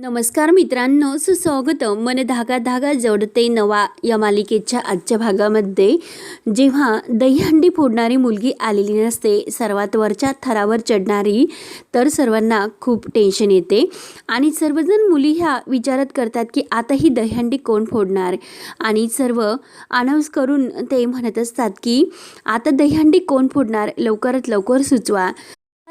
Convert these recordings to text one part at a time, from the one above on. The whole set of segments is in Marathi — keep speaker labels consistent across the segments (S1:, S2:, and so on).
S1: नमस्कार मित्रांनो सुस्वागत मन धागा धागा जोडते नवा या मालिकेच्या आजच्या भागामध्ये. जेव्हा दहीहंडी फोडणारी मुलगी आलेली नसते सर्वात वरच्या थरावर चढणारी तर सर्वांना खूप टेन्शन येते. आणि सर्वजण मुली ह्या विचारत करतात की आता ही दहीहंडी कोण फोडणार? आणि सर्व अनाऊन्स करून ते म्हणत असतात की आता दहीहंडी कोण फोडणार? लवकरात लवकर सुचवा.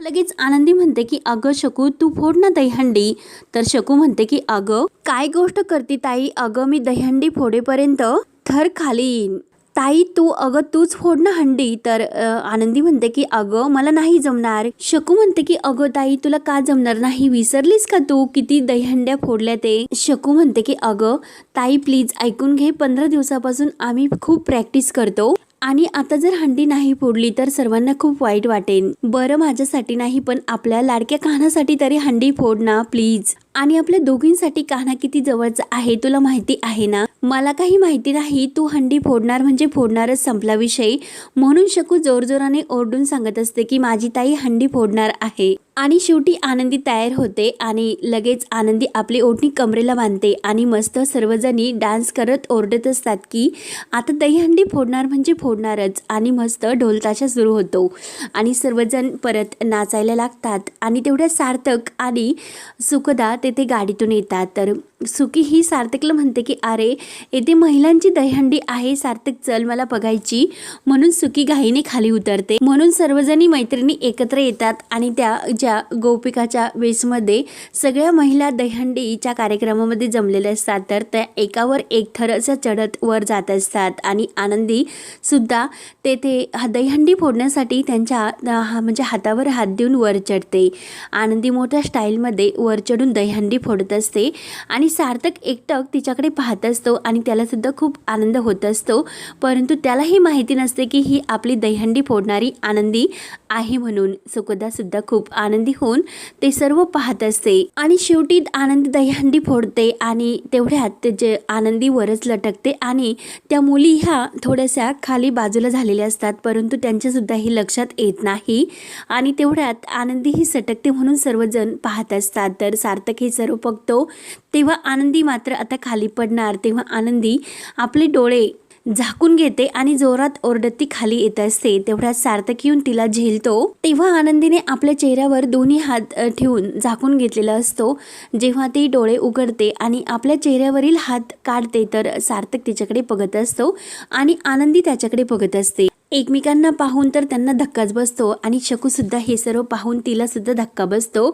S1: लगेच आनंदी म्हणते की अगं शकू तू फोड ना दहीहंडी. तर शकू म्हणते की अगं काय गोष्ट करते ताई? अगं मी दहीहंडी फोडेपर्यंत थर खाली येईन. ताई तू अगं तूच फोड ना हंडी. तर आनंदी म्हणते की अगं मला नाही जमणार. शकू म्हणते की अगं ताई तुला का जमणार नाही? विसरलीस का तू? किती दहीहंड्या फोडल्या ते. शकू म्हणते की अगं ताई प्लीज ऐकून घे. पंधरा दिवसापासून आम्ही खूप प्रॅक्टिस करतो. आणि आता जर हंडी नाही फोडली तर सर्वांना खूप वाईट वाटेल. बरं माझ्यासाठी नाही पण आपल्या लाडक्या कानासाठी तरी हंडी फोड ना प्लीज. आणि आपल्या दोघींसाठी कान्हा किती जवळचा आहे तुला माहिती आहे ना? मला काही माहिती नाही तू हंडी फोडणार म्हणजे फोडणारच संपला विषय. म्हणून शकू जोरजोराने ओरडून सांगत असते की माझी ताई हंडी फोडणार आहे. आणि शेवटी आनंदी तयार होते आणि लगेच आनंदी आपली ओढणी कमरेला बांधते आणि मस्त सर्वजणी डान्स करत ओरडत असतात की आता दहीहंडी फोडणार म्हणजे फोडणारच. आणि मस्त ढोलताशा सुरू होतो. आणि सर्वजण परत नाचायला लागतात आणि तेवढ्या सार्थक आणि सुखदा तेथे गाडीतून येतात. तर सुकी ही सार्थकला म्हणते की अरे येथे महिलांची दहीहंडी आहे सार्थक चल मला बघायची म्हणून सुकी घाईने खाली उतरते. म्हणून सर्वजणी मैत्रिणी एकत्र येतात आणि त्या ज्या गोपिकाच्या वेसमध्ये सगळ्या महिला दहीहंडीच्या कार्यक्रमामध्ये जमलेल्या असतात तर त्या एकावर एक थर असं चढत वर जात असतात आणि आनंदी सुद्धा तेथे दहीहंडी फोडण्यासाठी त्यांच्या हा म्हणजे हातावर हात देऊन वर चढते. आनंदी मोठ्या स्टाईलमध्ये वर चढून दहीहंडी फोडत असते आणि सार्थक एकटक तिच्याकडे पाहत असतो आणि त्यालासुद्धा खूप आनंद होत असतो. परंतु त्यालाही माहिती नसते की ही आपली दहीहंडी फोडणारी आनंदी आहे म्हणून सुखदा सुद्धा खूप आनंदी होऊन ते सर्व पाहत असते. आणि शेवटी आनंदी दहीहंडी फोडते आणि तेवढ्यात जे आनंदी वरच लटकते आणि त्या मुली ह्या थोड्याशा खाली बाजूला झालेल्या असतात. परंतु त्यांच्यासुद्धा ही लक्षात येत नाही आणि तेवढ्यात आनंदी ही सटकते म्हणून सर्वजण पाहत असतात. तर सार्थक हे सर्व बघतो. तेव्हा आनंदी मात्र आता खाली पडणार. तेव्हा आनंदी आपले डोळे झाकून घेते आणि जोरात ओरडत ती खाली येत असते. तेवढ्यात सार्थक येऊन तिला झेलतो. तेव्हा आनंदीने आपल्या चेहऱ्यावर दोन्ही हात ठेवून झाकून घेतलेला असतो. जेव्हा ती डोळे उघडते आणि आपल्या चेहऱ्यावरील हात काढते तर सार्थक तिच्याकडे बघत असतो आणि आनंदी त्याच्याकडे बघत असते. एकमेकांना पाहून तर त्यांना धक्काच बसतो आणि शकूसुद्धा हे सर्व पाहून तिलासुद्धा धक्का बसतो.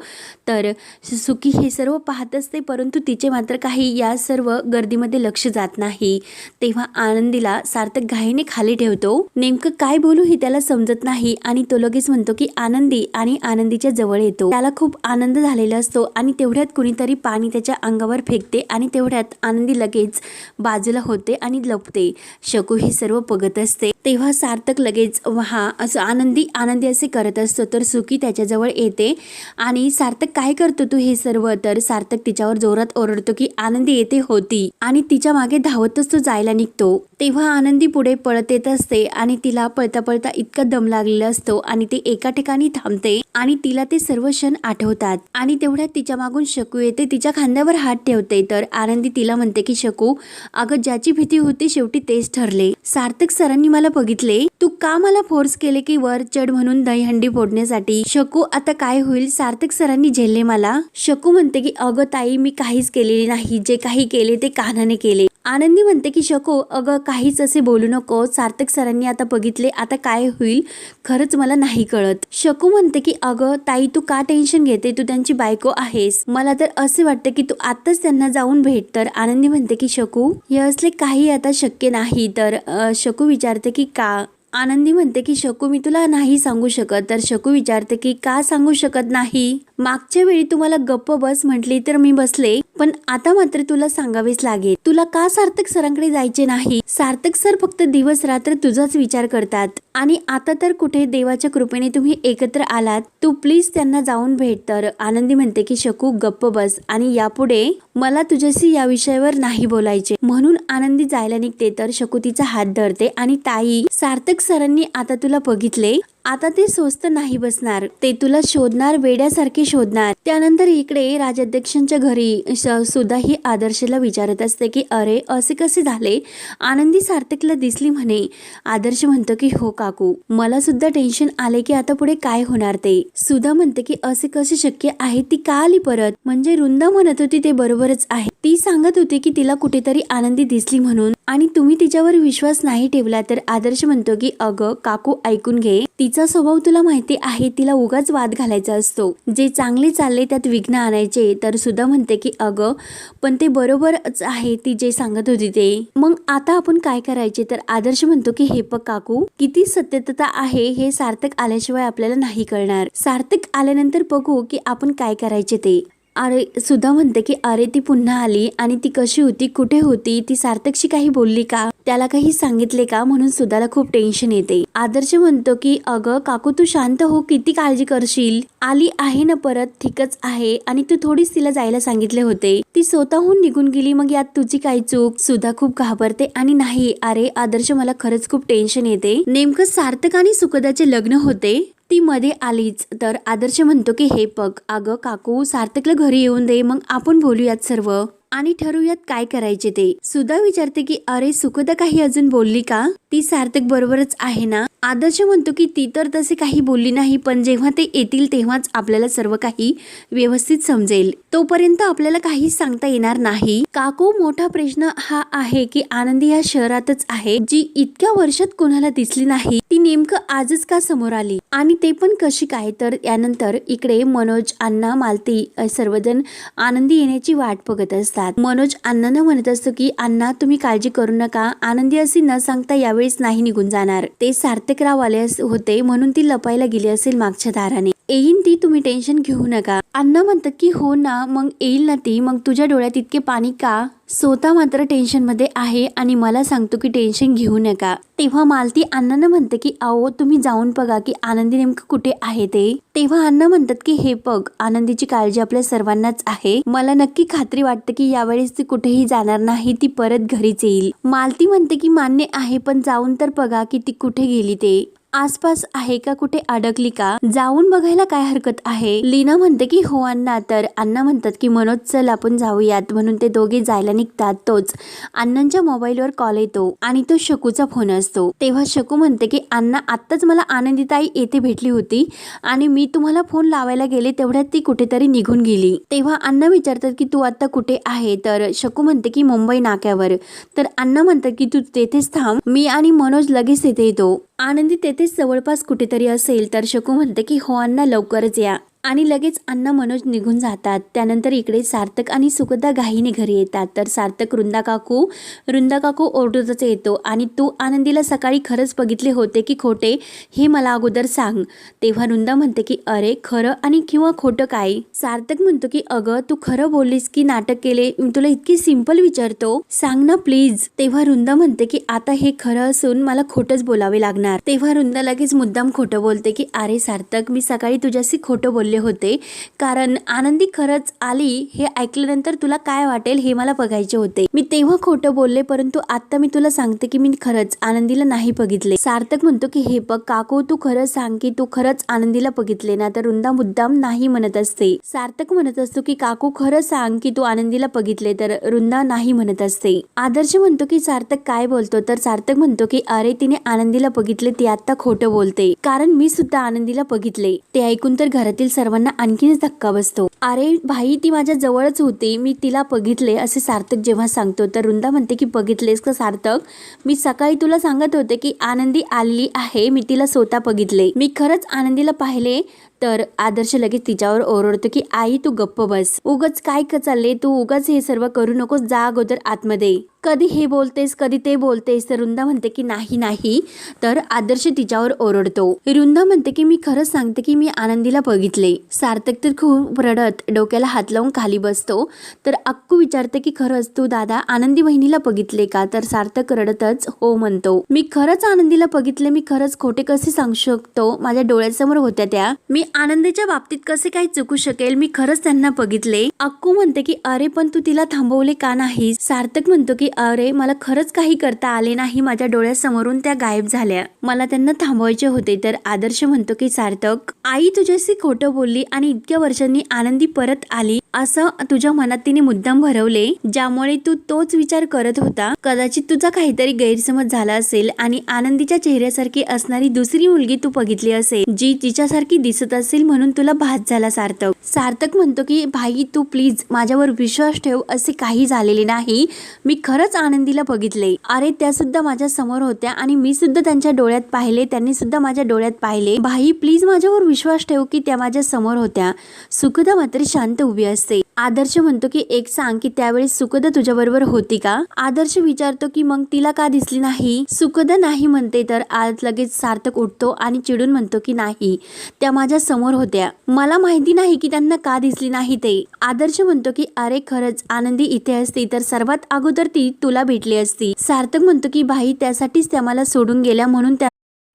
S1: तर सुकी हे सर्व पाहत असते परंतु तिचे मात्र काही या सर्व गर्दीमध्ये लक्ष जात नाही. तेव्हा आनंदीला सार्थक घाईने खाली ठेवतो. नेमकं काय बोलू ही त्याला समजत नाही आणि तो लगेच म्हणतो की आनंदी आणि आनंदीच्या जवळ येतो. त्याला खूप आनंद झालेला असतो आणि तेवढ्यात कुणीतरी पाणी त्याच्या अंगावर फेकते आणि तेवढ्यात आनंदी लगेच बाजूला होते आणि लपते. शकू हे सर्व बघत असते. तेव्हा सार्थ सार्थक लगेच हा असं आनंदी आनंदी असे करत असतो. तर सुखी त्याच्याजवळ येते आणि सार्थक काय करतो तू हे सर्व? तर सार्थक तिच्यावर जोरात ओरडतो की आनंदी येते होती. आणि तिच्यामागे धावतच तो जायला निघतो. तेव्हा आनंदी पुढे पळत येत असते आणि तिला पळता पळता इतका दम लागलेला असतो आणि ते एका ठिकाणी थांबते आणि तिला ते सर्व क्षण आठवतात. आणि तेवढ्यात तिच्या मागून शकू येते तिच्या खांद्यावर हात ठेवते. तर आनंदी तिला म्हणते की शकू अगं ज्याची भीती होती शेवटी तेच ठरले. सार्थक सरांनी मला बघितले तू का मला फोर्स केले की वर चढ म्हणून दहीहंडी फोडण्यासाठी? शकू आता काय होईल? सार्थक सरांनी झेलले मला. शकू म्हणते की अगं ताई मी काहीच केलेली नाही. जे काही केले ते कानाने केले. आनंदी म्हणते की शकू अगं काहीच असे बोलू नको. सार्थक सरांनी आता बघितले आता काय होईल? खरंच मला नाही कळत. शकू म्हणते की अगं ताई तू का टेन्शन घेते? तू त्यांची बायको आहेस. मला तर असे वाटते की तू आताच त्यांना जाऊन भेट. तर आनंदी म्हणते की शकू हे असले काही आता शक्य नाही. तर शकू विचारते की का? आनंदी म्हणते की शकू मी तुला नाही सांगू शकत. तर शकू विचारते की का सांगू शकत नाही? मागच्या वेळी तुम्हाला गप्प बस म्हटली तर मी बसले पण आता मात्र तुला सांगावेच लागेल. तुला का सार्थक सरांकडे जायचे नाही? सार्थक सर फक्त दिवस रात्र तुझाच विचार करतात. आणि आता तर कुठे देवाच्या कृपेने तुम्ही एकत्र आलात तू प्लीज त्यांना जाऊन भेट तर. आनंदी म्हणते की शकू गप्प बस. आणि यापुढे मला तुझ्याशी या विषयावर नाही बोलायचे. म्हणून आनंदी जायला निघते तर शकुतीचा हात धरते आणि ताई सार्थक सरांनी आता तुला बघितले? आता ते स्वस्त नाही बसणार. ते तुला शोधणार वेड्यासारखे शोधणार. त्यानंतर इकडे राजाध्यक्षांच्या घरी सुद्धा ही आदर्शला विचारत असते की अरे असे कसे झाले? आनंदी सार्थकला दिसली म्हणे. आदर्श म्हणतो की हो काकू. मला सुद्धा टेन्शन आले की आता पुढे काय होणार ते. सुधा म्हणते की असे कसे शक्य आहे? ती का आली परत? म्हणजे रुंदा म्हणत होती ते बरोबर बरोबरच आहे. ती सांगत होती की तिला कुठेतरी आनंदी दिसली म्हणून आणि तुम्ही तिच्यावर विश्वास नाही ठेवला तर आदर्श म्हणतो की अगं काकू ऐकून घे. तिचा स्वभाव तुला माहिती आहे तिला उगाच वाद घालायचा असतो. जे चांगले चालले त्यात विघ्न आणायचे तर सुद्धा म्हणते की अगं पण ते बरोबरच आहे ती जे सांगत होती ते. मग आता आपण काय करायचे? तर आदर्श म्हणतो की हे पग काकू किती सत्यता आहे हे सार्थक आल्याशिवाय आपल्याला नाही कळणार. सार्थक आल्यानंतर बघू की आपण काय करायचे ते. अरे सुद्धा म्हणते की अरे ती पुन्हा आली आणि ती कशी होती कुठे होती ती सार्थकशी काही बोलली का? त्याला काही सांगितले का? म्हणून सुधाला खूप टेन्शन येते. आदर्श म्हणतो की अगं काकू तू शांत हो किती काळजी करशील? आली आहे ना परत ठीकच आहे आणि तू थोडीच तिला जायला सांगितले होते. ती स्वतःहून निघून गेली मग यात तुझी काय चूक? सुधा खूप घाबरते आणि नाही अरे आदर्श मला खरंच खूप टेन्शन येते. नेमकं सार्थक आणि सुखदाचे लग्न होते? ती मध्ये आलीच. तर आदर्श म्हणतो की हे बघ अगं काकू सार्थकला घरी येऊन दे मग आपण बोलूयात सर्व. आणि ठरवूयात काय करायचे ते. सुधा विचारते की अरे सुखदा काही अजून बोलली का? ती सार्थक बरोबरच आहे ना. आदर्श म्हणतो की ती तर तसे काही बोलली नाही पण जेव्हा ते येतील तेव्हाच आपल्याला सर्व काही व्यवस्थित समजेल. तोपर्यंत आपल्याला काहीच सांगता येणार नाही. काकू मोठा प्रश्न हा आहे की आनंदी या शहरातच आहे जी इतक्या वर्षात कोणाला दिसली नाही. ती नेमकं आजच का समोर आली? आणि ते पण कशी काय? तर यानंतर इकडे मनोज अण्णा मालती सर्वजण आनंदी येण्याची वाट बघत असतात. मनोज अण्णांना म्हणत असतो की अण्णा तुम्ही काळजी करू नका. आनंदी अशी न सांगता यावेळेस नाही निघून जाणार. ते सार्थकराव आले होते म्हणून ती लपायला गेली असेल मागच्या दाराने. येईन ती तुम्ही टेन्शन घेऊ नका. अण्णा म्हणतात की हो ना मग येईल ना ती. मग तुझ्या डोळ्यात इतके पाणी का? स्वतः मात्र टेन्शनमध्ये आहे आणि मला सांगतो की टेन्शन घेऊ नका. तेव्हा मालती अण्णांना म्हणते की अहो तुम्ही जाऊन बघा की आनंदी नेमकं कुठे आहे ते. तेव्हा अण्णा म्हणतात की हे बघ आनंदीची काळजी आपल्या सर्वांनाच आहे. मला नक्की खात्री वाटते की यावेळेस ती कुठेही जाणार नाही ती परत घरीच येईल. मालती म्हणते की मान्य आहे पण जाऊन तर बघा की ती कुठे गेली ते. आसपास आहे का कुठे अडकली का? जाऊन बघायला काय हरकत आहे? लीना म्हणते की हो अण्णा. तर अण्णा म्हणतात की मनोज चल आपण जाऊयात. म्हणून ते दोघे जायला निघतात. तोच अण्णांच्या मोबाईलवर कॉल येतो आणि तो शकूचा फोन असतो. तेव्हा शकू म्हणते की अण्णा आत्ताच मला आनंदीताई येथे भेटली होती आणि मी तुम्हाला फोन लावायला गेले तेवढ्यात ती कुठेतरी निघून गेली. तेव्हा अण्णा विचारतात की तू आता कुठे आहे? तर शकू म्हणते की मुंबई नाक्यावर. तर अण्णा म्हणतात की तू तेथेच थांब. मी आणि मनोज लगेच तेथे येतो. आनंदी तेथेच जवळपास कुठेतरी असेल तर शकू म्हणते की हो अण्णा लवकरच या. आणि लगेच अण्णा मनोज निघून जातात. त्यानंतर इकडे सार्थक आणि सुखदा घाईने घरी येतात. तर सार्थक वृंदा काकू वृंदा काकू ओरडतच येतो. आणि तू आनंदीला सकाळी खरंच बघितले होते की खोटे हे मला अगोदर सांग. तेव्हा वृंदा म्हणते की अरे खरं आणि किंवा खोटं काय? सार्थक म्हणतो की अगं तू खरं बोललीस की नाटक केले? तुला इतकी सिंपल विचारतो. सांग ना प्लीज तेव्हा वृंदा म्हणते की आता हे खरं असून मला खोटंच बोलावे लागणार. तेव्हा वृंदा लगेच मुद्दाम खोटं बोलते की अरे सार्थक मी सकाळी तुझ्याशी खोटं बोलले होते. कारण आनंदी खरंच आली हे ऐकल्यानंतर तुला काय वाटेल हे मला बघायचे होते. मी तेव्हा खोटं बोलले परंतु आता मी तुला सांगते की मी खरंच आनंदीला नाही बघितले. सार्थक म्हणतो की हे बघ काकू तू खरंच सांग की तू खरंच आनंदीला बघितले ना तर वृंदा मुद्दाम नाही म्हणत असते. सार्थक म्हणत असतो की काकू खरं सांग की तू आनंदीला बघितले तर वृंदा नाही म्हणत असते. आदर्श म्हणतो की सार्थक काय बोलतो? तर सार्थक म्हणतो की अरे तिने आनंदीला बघितले ती आता खोटं बोलते. कारण मी सुद्धा आनंदीला बघितले. ते ऐकून तर घरातील सर्वांना आणखीनच धक्का बसतो. अरे भाई ती माझ्या जवळच होती. मी तिला बघितले असे सार्थक जेव्हा सांगतो. तर वृंदा म्हणते की बघितलेस का सार्थक? मी सकाळी तुला सांगत होते की आनंदी आलेली आहे. मी तिला स्वतः बघितले. मी खरंच आनंदीला पाहिले तर आदर्श लगेच तिच्यावर ओरडतो की आई तू गप्प बस. उगच काय क चालले तू? उगाच हे सर्व करू नकोस. जा अगोदर आतमध्ये. कधी हे बोलतेस कधी ते बोलतेस? तर रुंदा म्हणते की नाही नाही. तर आदर्श तिच्यावर ओरडतो. रुंदा म्हणते की मी खरंच सांगते की मी आनंदीला बघितले. सार्थक तर खूप रडत डोक्याला हात लावून खाली बसतो. तर अक्कू विचारते की खरंच तू दादा आनंदी बहिणीला बघितले का? तर सार्थक रडतच हो म्हणतो. मी खरंच आनंदीला बघितले. मी खरंच खोटे कसे सांगू शकतो? माझ्या डोळ्यासमोर होत्या त्या. मी आनंदीच्या बाबतीत कसे काही चुकू शकेल मी खरंच त्यांना बघितले. अक्कू म्हणते की अरे पण तू तिला थांबवले का नाही? सार्थक म्हणतो की अरे मला खरंच काही करता आले नाही. माझ्या डोळ्यासमोरून त्या गायब झाल्या. मला त्यांना थांबवायचे होते. तर आदर्श म्हणतो की सार्थक आई तुझ्याशी खोटं बोलली आणि इतक्या वर्षांनी आनंदी परत आली असं तुझ्या मनात तिने मुद्दाम भरवले ज्यामुळे तू तोच विचार करत होता? कदाचित तुझा काहीतरी गैरसमज झाला असेल आणि आनंदीच्या चेहऱ्यासारखी असणारी दुसरी मुलगी तू बघितली असेल जी तिच्यासारखी दिसत असेल म्हणून तुला भात झाला सार्थक. सार्थक म्हणतो की भाई तू प्लीज माझ्यावर विश्वास ठेव असे काही झालेले नाही. मी खरंच आनंदीला बघितले. अरे त्या सुद्धा माझ्यासमोर होत्या आणि मी सुद्धा त्यांच्या डोळ्यात पाहिले त्यांनी सुद्धा माझ्या डोळ्यात पाहिले. भाई प्लीज माझ्यावर विश्वास ठेव की त्या माझ्यासमोर होत्या. सुखदा मात्र शांत उभी असते. आदर्श म्हणतो की एक सांग की त्यावेळेस सुखदा तुझ्याबरोबर होती का? आदर्श विचारतो की मग तिला का दिसली नाही? सुखदा नाही म्हणते तर आज लगेच सार्थक उठतो आणि चिडून म्हणतो की नाही त्या माझ्यासमोर होत्या. मला माहिती नाही की त्यांना का दिसली नाही ते. आदर्श म्हणतो की अरे खरंच आनंदी इथे असती तर सर्वात अगोदर ती तुला भेटली असती. सार्थक म्हणतो की भाई त्यासाठीच त्या मला सोडून गेल्या म्हणून त्या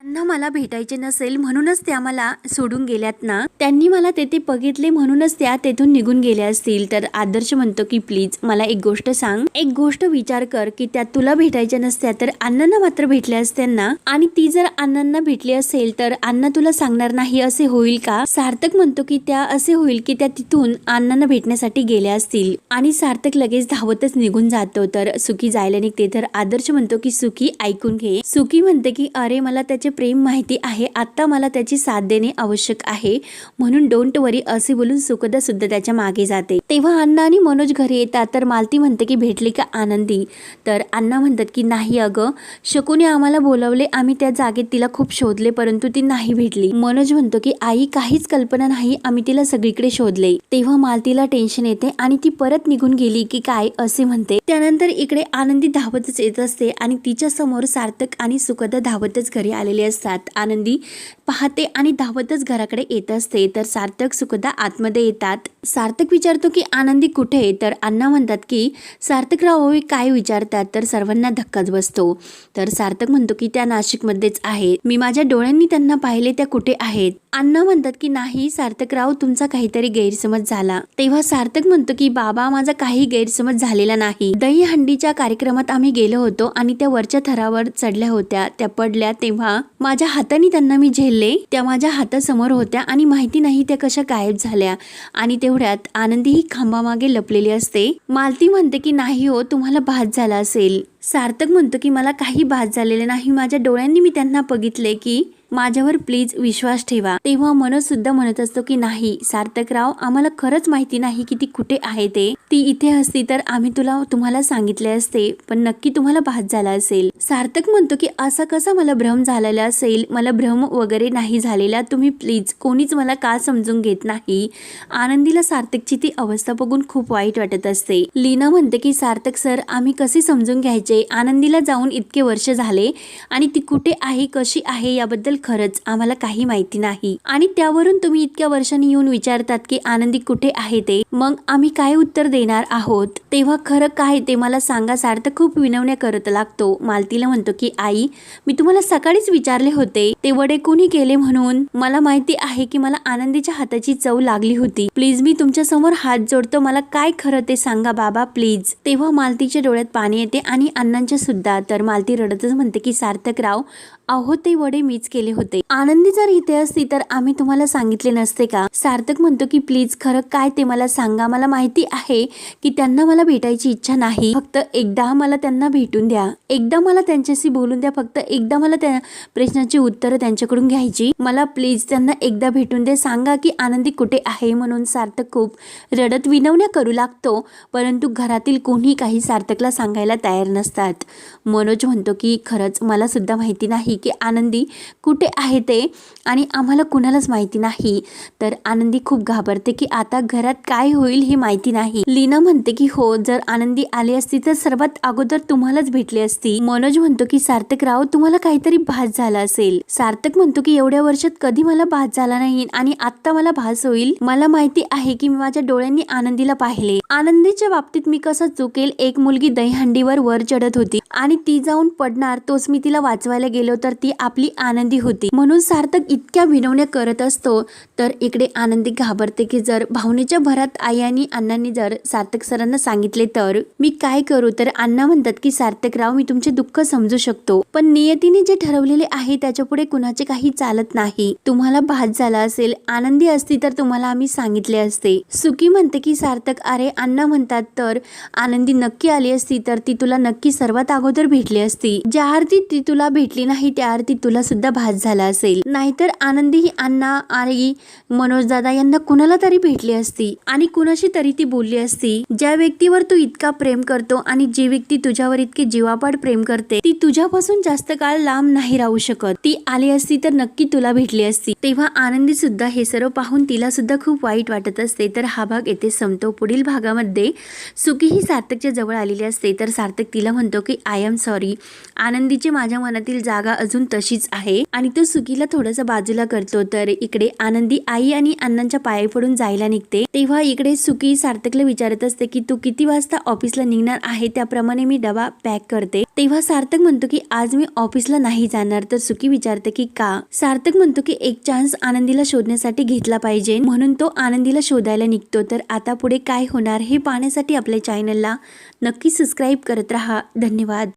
S1: त्यांना मला भेटायचे नसेल म्हणूनच त्या मला सोडून गेल्यात ना. त्यांनी मला तेथे बघितले म्हणूनच त्या तेथून निघून गेल्या असतील. तर आदर्श म्हणतो की प्लीज मला एक गोष्ट सांग. एक गोष्ट विचार कर की त्या तुला भेटायच्या नसत्या तर अण्णांना मात्र भेटल्या असत्यांना आणि ती जर अण्णांना भेटली असेल तर अण्णा तुला सांगणार नाही असे होईल का? सार्थक म्हणतो की त्या असे होईल की त्या तिथून अण्णांना भेटण्यासाठी गेल्या असतील. आणि सार्थक लगेच धावतच निघून जातो. तर सुखी जायला निघते. तर आदर्श म्हणतो की सुखी ऐकून घे. सुखी म्हणते की अरे मला त्याचे प्रेम माहिती आहे आता मला त्याची साथ देणे आवश्यक आहे. म्हणून डोंट वरी असे बोलून सुखदा सुद्धा त्याच्यामागे जाते. तेव्हा अण्णा आणि मनोज घरी येतात तर मालती म्हणते की भेटली का आनंदी? तर अण्णा म्हणतात की नाही अगं. शकुने आम्हाला बोलवले आम्ही त्या जागेत तिला खूप शोधले परंतु ती नाही भेटली. मनोज म्हणतो की आई काहीच कल्पना नाही आम्ही तिला सगळीकडे शोधले. तेव्हा मालतीला टेन्शन येते आणि ती परत निघून गेली की काय? असे म्हणते. त्यानंतर इकडे आनंदी धावतच येत असते आणि तिच्या समोर सार्थक आणि सुखदा धावतच घरी आलेले असतात. आनंदी पाहते आणि धावतच घराकडे येत असते. तर सार्थक सुखदा आतमध्ये येतात. सार्थक विचारतो की आनंदी कुठे? आहे तर अण्णा म्हणतात की सार्थकराव हे काय विचारतात? तर सर्वांना धक्काच बसतो. तर सार्थक म्हणतो की त्या नाशिकमध्येच आहेत मी माझ्या डोळ्यांनी त्यांना पाहिले त्या कुठे आहेत? अण्णा म्हणतात की नाही सार्थकराव तुमचा काहीतरी गैरसमज झाला. तेव्हा सार्थक म्हणतो की बाबा माझा काही गैरसमज झालेला नाही. दहीहंडीच्या कार्यक्रमात आम्ही गेलो होतो आणि त्या वरच्या थरावर चढल्या होत्या. त्या पडल्या तेव्हा माझ्या हाताने त्यांना मी झेलले त्या माझ्या हातासमोर होत्या आणि माहिती नाही त्या कशा गायब झाल्या. आणि तेवढ्यात आनंदी ही खांबामागे लपलेली असते. मालती म्हणते की नाही हो तुम्हाला भात झाला असेल. सार्थक म्हणतो की मला काही भात झालेले नाही. माझ्या डोळ्यांनी मी त्यांना बघितले की माझ्यावर प्लीज विश्वास ठेवा. तेव्हा मनोज सुद्धा म्हणत असतो की नाही सार्थकराव आम्हाला खरंच माहिती नाही की ती कुठे आहे ते. ती इथे असती तर आम्ही तुला तुम्हाला सांगितले असते पण नक्की तुम्हाला भात झाला असेल. सार्थक म्हणतो की असा कसा मला भ्रम झालेला असेल? मला भ्रम वगैरे नाही झालेला. तुम्ही प्लीज कोणीच मला का समजून घेत नाही? आनंदीला सार्थकची ती अवस्था बघून खूप वाईट वाटत असते. लीना म्हणते की सार्थक सर आम्ही कसे समजून घ्यायचे? आनंदीला जाऊन इतके वर्ष झाले आणि ती कुठे आहे कशी आहे याबद्दल खरंच आम्हाला काही माहिती नाही. आणि त्यावरून तुम्ही इतक्या वर्षांनी येऊन विचारतात की आनंदी कुठे आहे ते? मग आम्ही काय उत्तर देणार आहोत? तेव्हा खरं काय ते मला सांगा. सार्थक खूप विनवण्या करत लागतो. मालतीला म्हणतो की आई मी तुम्हाला सकाळीच विचारले होते. ते वडे कोणी केले म्हणून? मला माहिती आहे की मला आनंदीच्या हाताची चव लागली होती. प्लीज मी तुमच्यासमोर हात जोडतो. मला काय खरं ते सांगा बाबा प्लीज. तेव्हा मालतीच्या डोळ्यात पाणी येते आणि अण्णांच्या सुद्धा. तर मालती रडतच म्हणते की सार्थक राव अहो ते वडे मीच केले होते. आनंदी जर इथे असती तर आम्ही तुम्हाला सांगितले नसते का? सार्थक म्हणतो की प्लीज खरं काय ते मला सांगा. मला माहिती आहे की त्यांना मला भेटायची इच्छा नाही. फक्त एकदा मला त्यांना भेटून द्या. एकदा मला त्यांच्याशी बोलून द्या. फक्त एकदा मला त्या प्रश्नाची उत्तरं त्यांच्याकडून घ्यायची. मला प्लीज त्यांना एकदा भेटून दे सांगा की आनंदी कुठे आहे म्हणून सार्थक खूप रडत विनवण्या करू लागतो. परंतु घरातील कोणी काही सार्थकला सांगायला तयार नसतात. मनोज म्हणतो की खरंच मला सुद्धा माहिती नाही की आनंदी कुठे आहे ते आणि आम्हाला कुणालाच माहिती नाही. तर आनंदी खूप घाबरते की आता घरात काय होईल हे माहिती नाही. लीना म्हणते की हो जर आनंदी आली असती तर सर्वात अगोदर तुम्हालाच भेटली असती. मनोज म्हणतो की सार्थक राव तुम्हाला काहीतरी भास झाला असेल. सार्थक म्हणतो की एवढ्या वर्षात कधी मला भास झाला नाही आणि आता मला भास होईल? मला माहिती आहे की मी माझ्या डोळ्यांनी आनंदीला पाहिले. आनंदीच्या बाबतीत मी कसं चुकेल? एक मुलगी दहीहंडीवर वर चढत होती आणि ती जाऊन पडणार तोच मी तिला वाचवायला गेलो तर तर ती आपली आनंदी होती. म्हणून सार्थक इतक्या विनवण्या करत असतो तर इकडे आनंदी घाबरते की जर भावनेच्या भरात आई आणि अण्णांनी जर सार्थक सरांना सांगितले तर? मी काय करू? तर अण्णा म्हणतात की सार्थक राव मी तुमचे दुःख समजू शकतो. पण नियतीने जे ठरवलेले आहे त्याच्या पुढे कुणाचे काही चालत नाही. तुम्हाला भात झाला असेल आनंदी असती तर तुम्हाला आम्ही सांगितले असते. सुकी म्हणते की सार्थक अरे अण्णा म्हणतात तर आनंदी नक्की आली असती तर ती तुला नक्की सर्वात अगोदर भेटली असती. ज्या आरती ती तुला भेटली नाही त्या आरती तुला सुद्धा भात झाला असेल. नाहीतर आनंदी ही अण्णा आणि मनोज दादा यांना कुणाला तरी भेटली असती आणि कुणाशी तरी ती बोलली असती. ज्या व्यक्तीवर तू इतका प्रेम करतो आणि जी व्यक्ती तुझ्यावर इतकी जीवापाड प्रेम करते ती तुझ्यापासून जास्त काळ लांब नाही राहू शकत. ती आली असती तर नक्की तुला भेटली असती. तेव्हा आनंदी सुद्धा हे सर्व पाहून तिला सुद्धा खूप वाईट वाटत असते. तर हा भाग येथे संपतो. पुढील भागामध्ये सुकी ही सार्थकच्या जवळ आलेली असते. तर सार्थक तिला म्हणतो की आय एम सॉरी. आनंदीची माझ्या मनातील जागा अजून तशीच आहे. आणि तो सुकीला थोडंसं बाजूला करतो. तर इकडे आनंदी आई आणि अण्णांच्या पाया पडून जायला निघते. तेव्हा इकडे सुकी सार्थकला विचारत असते की तू किती वाजता ऑफिसला निघणार आहे? त्याप्रमाणे मी डबा पॅक करते. तेव्हा सार्थक म्हणतो की आज मी ऑफिसला नाही जाणार. तर सुकी विचारते की का? सार्थक म्हणतो की एक चान्स आनंदीला शोधण्यासाठी घेतला पाहिजे. म्हणून तो आनंदीला शोधायला निघतो. तर आता पुढे काय होणार हे पाहण्यासाठी आपल्या चॅनलला नक्की सबस्क्राईब करत राहा. धन्यवाद.